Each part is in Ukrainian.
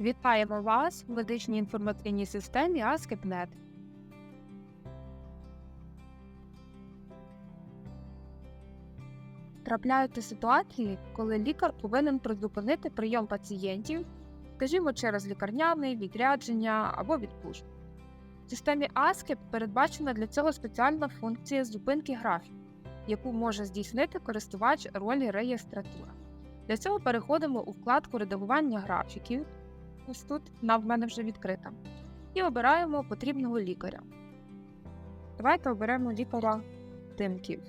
Вітаємо вас в медичній інформаційній системі ASCII.NET. Трапляються ситуації, коли лікар повинен призупинити прийом пацієнтів, скажімо, через лікарняний, відрядження або відпустку. В системі ASCII передбачена для цього спеціальна функція зупинки графіку, яку може здійснити користувач ролі реєстратура. Для цього переходимо у вкладку редагування графіків. Ось тут вона в мене вже відкрита. І обираємо потрібного лікаря. Давайте оберемо лікаря тимків.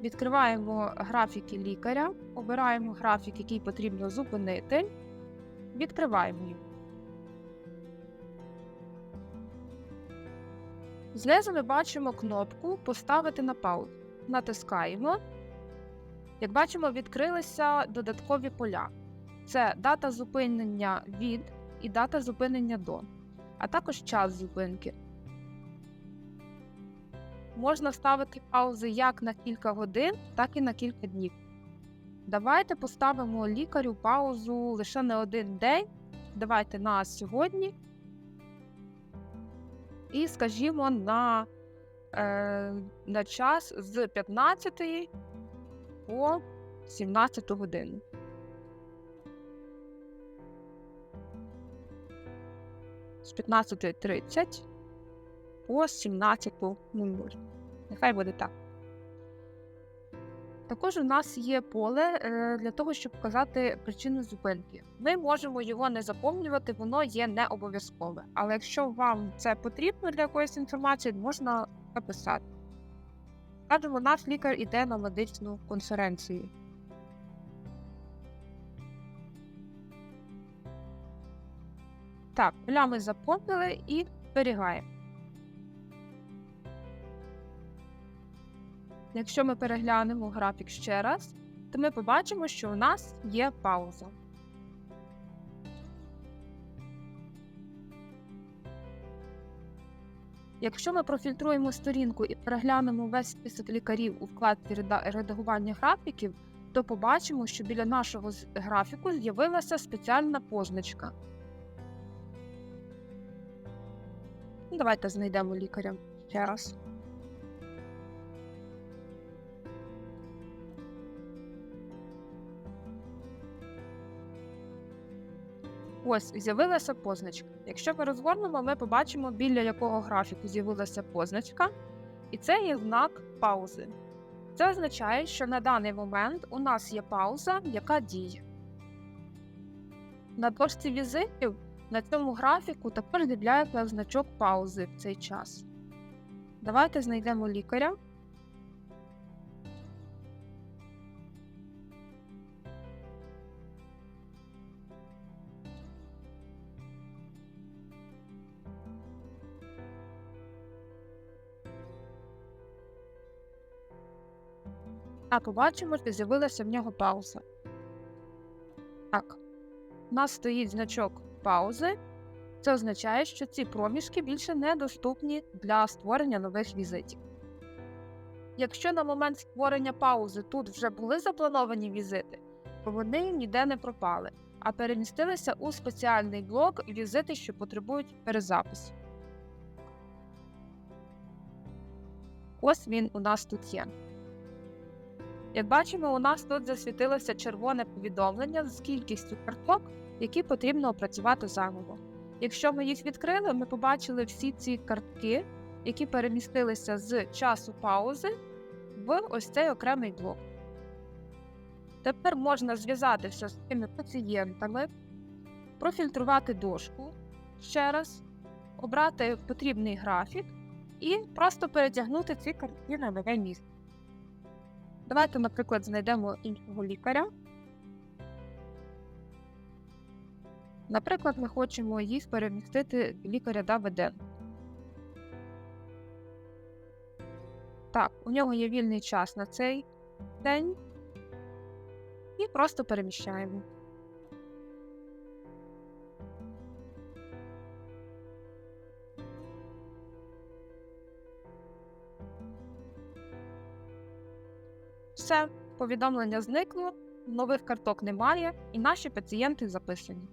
Відкриваємо графіки лікаря, обираємо графік, який потрібно зупинити. Відкриваємо його. Знизу ми бачимо кнопку Поставити на паузу. Натискаємо. Як бачимо, відкрилися додаткові поля. Це дата зупинення від і дата зупинення до, а також час зупинки. Можна ставити паузи як на кілька годин, так і на кілька днів. Давайте поставимо лікарю паузу лише на один день. Давайте на сьогодні. І скажімо на, е, на час з 15 по 17 годину. З 15.30 по 17.00. Нехай буде так. Також у нас є поле е, для того, щоб показати причину зупинки. Ми можемо його не заповнювати, воно є не обов'язкове. Але якщо вам це потрібно для якоїсь інформації, можна написати. Скажемо, наш лікар іде на медичну конференцію. Так, поля ми заповнили і зберігаємо. Якщо ми переглянемо графік ще раз, то ми побачимо, що у нас є пауза. Якщо ми профільтруємо сторінку і переглянемо весь список лікарів у вкладці редагування графіків, то побачимо, що біля нашого графіку з'явилася спеціальна позначка. Ну, Давайте знайдемо лікаря ще раз. Ось з'явилася позначка. Якщо ми розгорнемо, ми побачимо, біля якого графіку з'явилася позначка, і це є знак паузи. Це означає, що на даний момент у нас є пауза, яка діє. На дошці візитів на цьому графіку також з'являється значок паузи в цей час. Давайте знайдемо лікаря. А побачимо, що з'явилася в нього пауза. Так, у нас стоїть значок паузи. Це означає, що ці проміжки більше недоступні для створення нових візитів. Якщо на момент створення паузи тут вже були заплановані візити, то вони ніде не пропали, а перемістилися у спеціальний блок візити, що потребують перезапису. Ось він у нас тут є. Як бачимо, у нас тут засвітилося червоне повідомлення з кількістю карток, які потрібно опрацювати заново. Якщо ми їх відкрили, ми побачили всі ці картки, які перемістилися з часу паузи в ось цей окремий блок. Тепер можна зв'язатися з цими пацієнтами, профільтрувати дошку ще раз, обрати потрібний графік і просто перетягнути ці картки на нове місце. Давайте, наприклад, знайдемо іншого лікаря. Наприклад, ми хочемо їх перемістити лікаря Давиден. Так, у нього є вільний час на цей день. І просто переміщаємо. Все. повідомлення зникло, нових карток немає, і наші пацієнти записані.